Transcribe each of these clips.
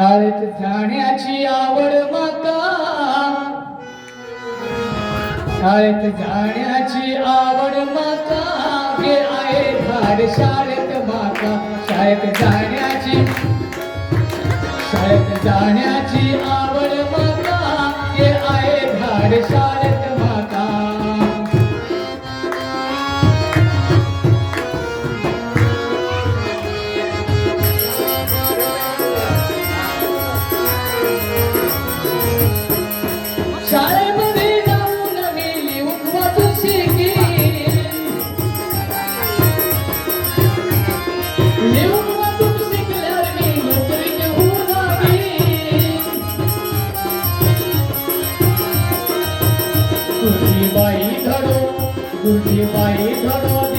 शाळेत जाण्याची आवड माता. शाळेत जाण्याची आवड माता. हे आहे झाड शाळेत माता. शाळेत जाण्याची शाळेत जाण्याची आवड माता. हे आहे झाड शाळेत দুটি বাই ধরো দুটি বাই ধরো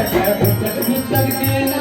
ಕಟ್ಟ ಬೆಟ್ಟದ ಮಿತ್ತಗೆ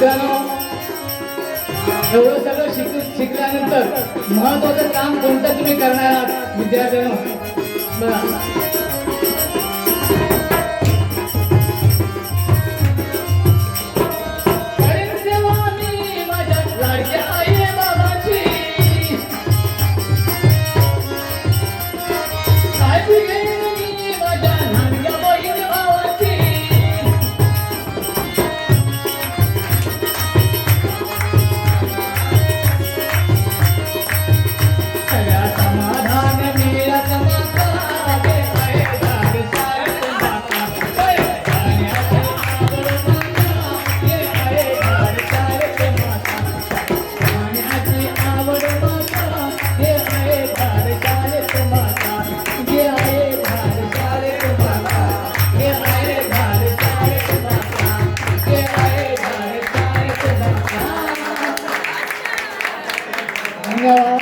मित्रांनो एवढं सगळं शिक शिकल्यानंतर महत्वाचं काम कोणतं तुम्ही करणार आहात विद्यार्थ्यांना? Yeah.